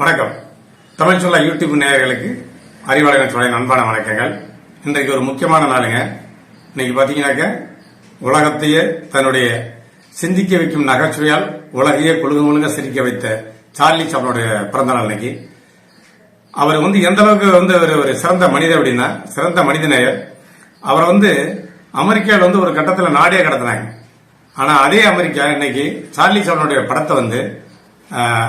வணக்கம். தமிழ் சொல்ல யூடியூப் நேயர்களுக்கு அறிவாளர்கள் சொல்ல அன்பான வணக்கங்கள். இன்றைக்கு ஒரு முக்கியமான நாளுங்க. இன்னைக்கு பார்த்தீங்கன்னாக்க உலகத்தையே தன்னுடைய சிந்திக்க வைக்கும் நகைச்சுவையால் உலகையே கொழுகு முழுங்க சிரிக்க வைத்த சார்லி சாப்ளோடைய பிறந்த நாள் இன்னைக்கு. அவர் வந்து எந்த அளவுக்கு வந்து ஒரு ஒரு சிறந்த மனிதர் அப்படின்னா சிறந்த மனித நேயர். அவரை வந்து அமெரிக்காவில் வந்து ஒரு கட்டத்தில் நாடே கடத்தினாங்க. ஆனால் அதே அமெரிக்கா இன்னைக்கு சார்லி சாப்ளனுடைய படத்தை வந்து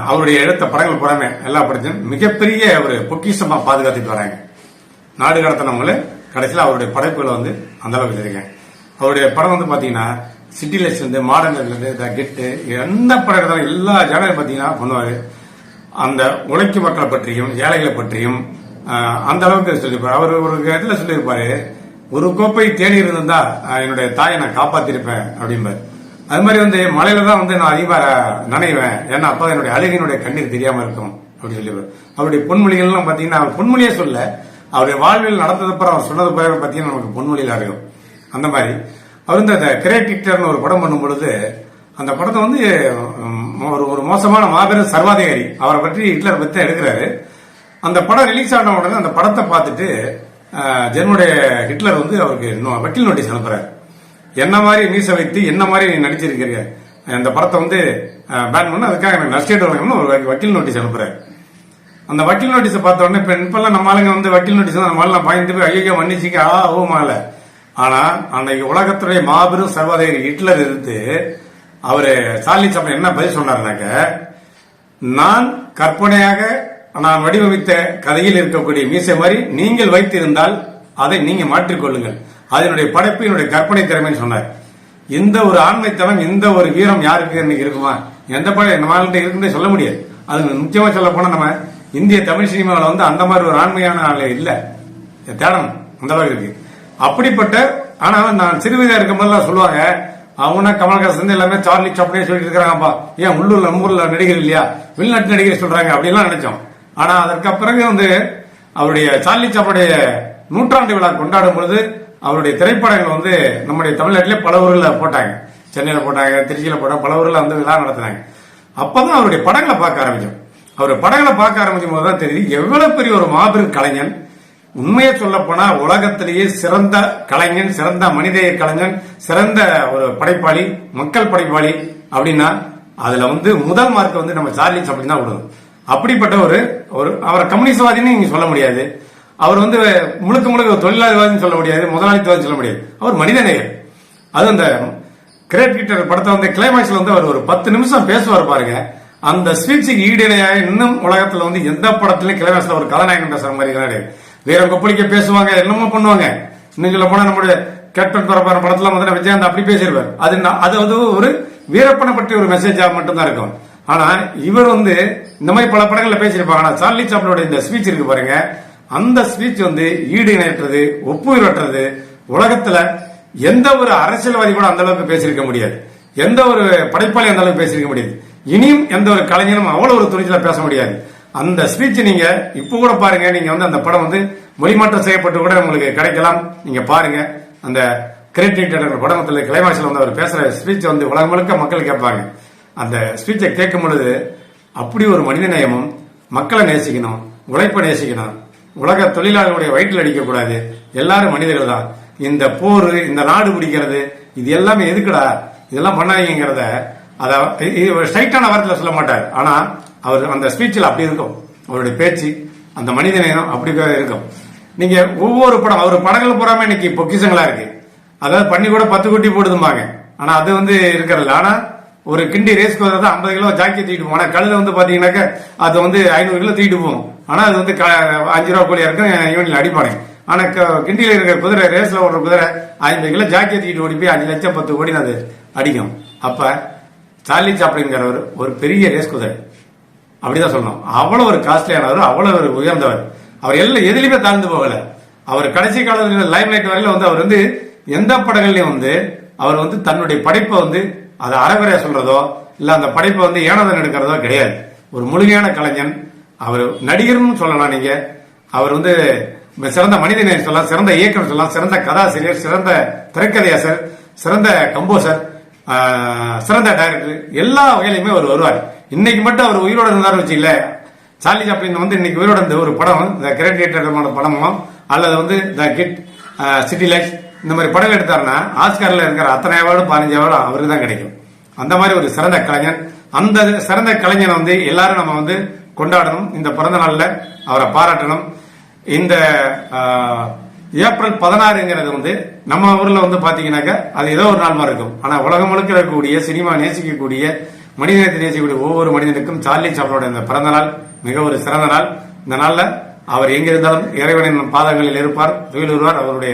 அவருடைய எடுத்த படங்கள் புறமே. எல்லா படத்தையும் மிகப்பெரிய ஒரு பொக்கிஷமா பாதுகாத்துட்டு வராங்க. நாடு கடத்தினவங்களே கடைசியில் அவருடைய படைப்புகளை வந்து அந்த அளவுக்கு வச்சிருக்கேன் அவருடைய படம் வந்து பாத்தீங்கன்னா சிட்டி லைஃப்ல இருந்து மாடர்ன்ல இருந்து த கெட்டு எந்த படம் எடுத்தாலும் எல்லா ஜானரும் பாத்தீங்கன்னா பண்ணுவாரு. அந்த உழைக்கும் மக்களை பற்றியும் ஏழைகளை பற்றியும் அந்த அளவுக்கு சொல்லியிருப்பாரு. அவர் ஒரு இடத்துல சொல்லியிருப்பாரு ஒரு கோப்பை தேடி இருந்திருந்தா என்னுடைய தாயை நான் காப்பாத்திருப்பேன் அப்படிம்பாரு. அது மாதிரி வந்து மலையில தான் வந்து நான் அதிகமாக நனைவேன். ஏன்னா அப்போ என்னுடைய அழகினுடைய கண்ணீர் தெரியாம இருக்கும் அப்படின்னு சொல்லி அவருடைய பொன்மொழிகள்லாம் பார்த்தீங்கன்னா அவர் பொன்மொழியே சொல்ல அவருடைய வாழ்வில் நடந்தது அப்புறம் அவர் சொன்னது பிறகு பார்த்தீங்கன்னா நமக்கு பொன்மொழியில் அறியும். அந்த மாதிரி. அவர் வந்து அந்த கிரேட்டிக்டர்னு ஒரு படம் பண்ணும் பொழுது அந்த படத்தை வந்து ஒரு ஒரு மோசமான மாபெரும் சர்வாதிகாரி. அவரை பற்றி ஹிட்லர் பற்றி தான் எடுக்கிறாரு. அந்த படம் ரிலீஸ் ஆன உடனே அந்த படத்தை பார்த்துட்டு ஜெர்மனுடைய ஹிட்லர் வந்து அவருக்கு நோ- வக்கீல் நோட்டீஸ் அனுப்புறாரு. என்ன மாதிரி மீசை வைத்து என்ன மாதிரி நீ நடிச்சிருக்கிறீங்க? அந்த படத்தை வந்து பேன் பண்ண அதுக்காக எனக்கு நஷ்டேட் வழங்கணும்னு ஒரு வக்கீல் நோட்டீஸ் அனுப்புறாரு அந்த வக்கீல் நோட்டீஸை பார்த்த உடனே இப்போ இப்பெல்லாம் நம்ம ஆளுங்க வந்து வக்கீல் நோட்டீஸ் நம்ம ஆளுங்க பயந்து போய் ஐயோ மன்னிச்சிக்க ஆ ஓமால ஆனால் அன்னைக்கு உலகத்துடைய மாபெரும் சர்வாதிகாரி ஹிட்லர் இருந்து அவர் சார்லி சம்பன் என்ன பதில் சொன்னார்னாக்க நான் கற்பனையாக நான் வடிவமைத்த கதையில் இருக்கக்கூடிய மீசை மாதிரி நீங்கள் வைத்திருந்தால் அதை நீங்க மாற்றிக்கொள்ளுங்கள். அதனுடைய படைப்பு என்னுடைய கற்பனை திறமைன்னு சொன்னார். இந்த ஒரு ஆண்மைத்தனம் இந்த ஒரு வீரம் யாருக்கு இன்னைக்கு இருக்குமா? எந்த படம் நம்மள்கிட்ட ஆள்கிட்ட சொல்ல முடியாது. அது முக்கியமா சொல்ல போனா நம்ம இந்திய தமிழ் சினிமாவில் வந்து அந்த மாதிரி ஒரு ஆண்மையான ஆள் இல்ல. தேடணும். அந்த அளவுக்கு இருக்கு. அப்படிப்பட்ட ஆனா நான் சிறுவயதா இருக்கும் போதெல்லாம் சொல்லுவாங்க அவனா கமல்ஹாசன் எல்லாமே சார்லி சாப்டே சொல்லிட்டு இருக்காங்கப்பா. ஏன் உள்ளூர்ல நம்ம ஊர்ல நடிகர் இல்லையா? வெளிநாட்டு நடிகர் சொல்றாங்க. அப்படிலாம் நினைச்சோம். ஆனா அதற்கு பிறகு வந்து அவருடைய சார்லி சாப்டைய நூற்றாண்டு விழா கொண்டாடும் பொழுது அவருடைய திரைப்படங்கள் வந்து நம்முடைய தமிழ்நாட்டிலே பல ஊர்களில் போட்டாங்க. சென்னையில் போட்டாங்க திருச்சியில் போட்டாங்க பல ஊரில் வந்து விழா நடத்தினாங்க. அப்பதான் அவருடைய படங்களை பார்க்க ஆரம்பித்தோம் அவர் படங்களை பார்க்க ஆரம்பிக்கும் போது தான் தெரியுது எவ்வளவு பெரிய ஒரு மாபெரும் கலைஞன். உண்மையை சொல்ல போனா உலகத்திலேயே சிறந்த கலைஞன் சிறந்த மனிதய கலைஞன் சிறந்த ஒரு படைப்பாளி மக்கள் படைப்பாளி அப்படின்னா அதுல வந்து முதல் மார்க் வந்து நம்ம சார்லி சாப்ளின் தான் விடுவோம் அப்படிப்பட்ட ஒரு ஒரு அவரை கம்யூனிஸ்ட்வாதின்னு நீங்க சொல்ல முடியாது. அவர் வந்து முழுக்க முழுக்க தொழிலாளிவாதின்னு சொல்ல முடியாது முதலாளித்துவாதின்னு சொல்ல முடியாது. அவர் மனிதநேயர் அது அந்த கிரேட் கிட்டர் படத்தை வந்து கிளைமேக்ஸ்ல வந்து அவர் ஒரு பத்து நிமிஷம் பேசுவார் பாருங்க. அந்த ஸ்பீச்சுக்கு ஈடுணையாக இன்னும் உலகத்துல வந்து எந்த படத்திலயும் கிளைமேக்ஸ்ல ஒரு கதாநாயகன் பேசுற மாதிரி கிடையாது. வீரம் கொப்பளிக்க பேசுவாங்க என்னமோ பண்ணுவாங்க. இன்னும் சொல்ல போனா நம்முடைய கேப்டன் பரப்பான படத்துல வந்து விஜயகாந்த் அப்படி பேசிடுவார் அது அது வந்து ஒரு வீரப்பனை பற்றி ஒரு மெசேஜா மட்டும்தான் இருக்கும். ஆனா இவர் வந்து இந்த மாதிரி பல படங்கள்ல பேசியிருப்பாங்க ஆனா சார்லி சாப்ளோட இந்த ஸ்பீச் இருக்கு பாருங்க. அந்த ஸ்பீச் வந்து ஈடு இணையற்றது ஒப்புயிரற்றது உலகத்துல எந்த ஒரு அரசியல்வாதி கூட அந்த அளவுக்கு பேசியிருக்க முடியாது. எந்த ஒரு படைப்பாளி அந்த அளவுக்கு பேசியிருக்க முடியாது. இனியும் எந்த ஒரு கலைஞனும் அவ்வளவு ஒரு துணிச்சல பேச முடியாது. அந்த ஸ்பீச் நீங்க இப்ப கூட பாருங்க. நீங்க வந்து அந்த படம் வந்து மொழிமாற்றம் செய்யப்பட்டு கூட உங்களுக்கு கிடைக்கலாம். நீங்க பாருங்க. அந்த கிரியேட்டிவ் படத்தில் கிளைமாக்ஸ்ல வந்து அவர் பேசுற ஸ்பீச் வந்து உலகம் முழுக்க மக்கள் கேட்பாங்க. அந்த ஸ்பீச்சை கேட்கும் பொழுது அப்படி ஒரு மனித நேயமும் மக்களை நேசிக்கணும் உழைப்பை நேசிக்கணும். உலக தொழிலாளர்களுடைய வயிற்றில் அடிக்கக்கூடாது. எல்லாரும் மனிதர்கள் தான். இந்த போர் இந்த நாடு பிடிக்கிறது இது எல்லாமே எதுக்குடா? இதெல்லாம் பண்ணாதீங்கிறத அதை ஸ்ட்ரைட்டான வார்த்தையில் சொல்ல மாட்டார். ஆனால் அவர் அந்த ஸ்பீச்சில் அப்படி இருக்கும். அவருடைய பேச்சு அந்த மனித நேரம் அப்படி இருக்கும். நீங்க ஒவ்வொரு படம் அவர் படங்கள் பூராமே இன்னைக்கு பொக்கிசங்களா இருக்கு. அதாவது பண்ணி கூட பத்து குட்டி போடுதும்பாங்க. ஆனா அது வந்து இருக்கிறதில்ல. ஆனா ஒரு கிண்டி ரேஸ் குதிரை தான் ஐம்பது கிலோ ஜாக்கி தூக்கிட்டு போவோம். ஆனால் வந்து பார்த்தீங்கன்னாக்கா அது வந்து ஐநூறு கிலோ தூக்கிட்டு போவோம். ஆனால் அது வந்து க- அஞ்சு ரூபா கூலியா இருக்கும் யூனிட்ல அடிப்பானே ஆனால் க- இருக்கிற குதிரை ரேஸில் ஓடுற குதிரை ஐம்பது கிலோ ஜாக்கி தூக்கிட்டு ஓடி போய் அஞ்சு லட்சம் பத்து கோடி அது அடிக்கும். அப்போ சார்லி சாப்ளின்கிறவர் ஒரு பெரிய ரேஸ் குதிரை. அப்படிதான் சொல்லணும். அவ்வளோ ஒரு காஸ்ட்லியானவர் அவ்வளோ ஒரு உயர்ந்தவர். அவர் எல்லாம் எதுலையுமே தாழ்ந்து போகல. அவர் கடைசி காலத்தில் லைம் லைட் வரையில வந்து அவர் வந்து எந்த படங்கள்லையும் வந்து அவர் வந்து தன்னுடைய படைப்பை வந்து அதை அறகுறையா சொல்றதோ இல்லை அந்த படைப்பை வந்து ஏனதன் எடுக்கிறதோ கிடையாது. ஒரு முழுமையான கலைஞன் அவர் நடிகர்னு சொல்லலாம் நீங்க. அவர் வந்து சிறந்த மனிதநேயர் சொல்லலாம் சிறந்த இயக்குனர் சொல்லலாம் சிறந்த கதாசிரியர் சிறந்த திரைக்கதையாசர் சிறந்த கம்போசர் சிறந்த டைரக்டர் எல்லா வகையிலுமே அவர் வருவார். இன்னைக்கு மட்டும் அவர் உயிரோட இருந்தாரு வச்சுக்கல. சார்லி சாப்ளின் வந்து இன்னைக்கு உயிரோட இந்த ஒரு படம் இந்த கிரேட் தியேட்டர் படமோ அல்லது வந்து த கிட் சிட்டி லைஃப் இந்த மாதிரி படம் எடுத்தாருன்னா ஆஸ்கார்ல இருக்கிற அத்தனை அவார்டும் பதினஞ்சு அவார்டு அவருக்கு தான் கிடைக்கும். அந்த மாதிரி ஒரு சிறந்த கலைஞன் அந்த சிறந்த கலைஞனை வந்து எல்லாரும் நம்ம வந்து கொண்டாடணும். இந்த பிறந்த நாளில் அவரை பாராட்டணும். இந்த ஏப்ரல் பதினாறுங்கிறது வந்து நம்ம ஊரில் வந்து பார்த்தீங்கன்னாக்கா அது ஏதோ ஒரு நாள் மாதிரி இருக்கும். ஆனால் உலகம் முழுக்க இருக்கக்கூடிய சினிமா நேசிக்கக்கூடிய மனிதனத்தை நேசிக்கக்கூடிய ஒவ்வொரு மனிதனுக்கும் சார்லி சாப்பிடோட இந்த பிறந்த நாள் மிக ஒரு சிறந்த நாள். இந்த நாளில் அவர் எங்கிருந்தாலும் இறைவனின் பாதங்களில் இருப்பார் துயிலுருவார் அவருடைய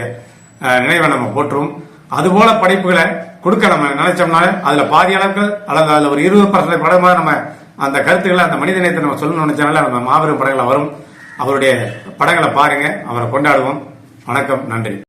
நினைவை நம்ம போற்றுவோம் அதுபோல படைப்புகளை கொடுக்க நம்ம நினைச்சோம்னால அதுல பாதி அளவுக்கு அல்லது அதுல ஒரு இருபது பர்சன்ட் படமா நம்ம அந்த கருத்துக்களை அந்த மனிதநேயத்தை நம்ம சொல்லணும்னு நினைச்சனால நம்ம மாபெரும் படங்களை வரும். அவருடைய படங்களை பாருங்க. அவரை கொண்டாடுவோம். வணக்கம். நன்றி.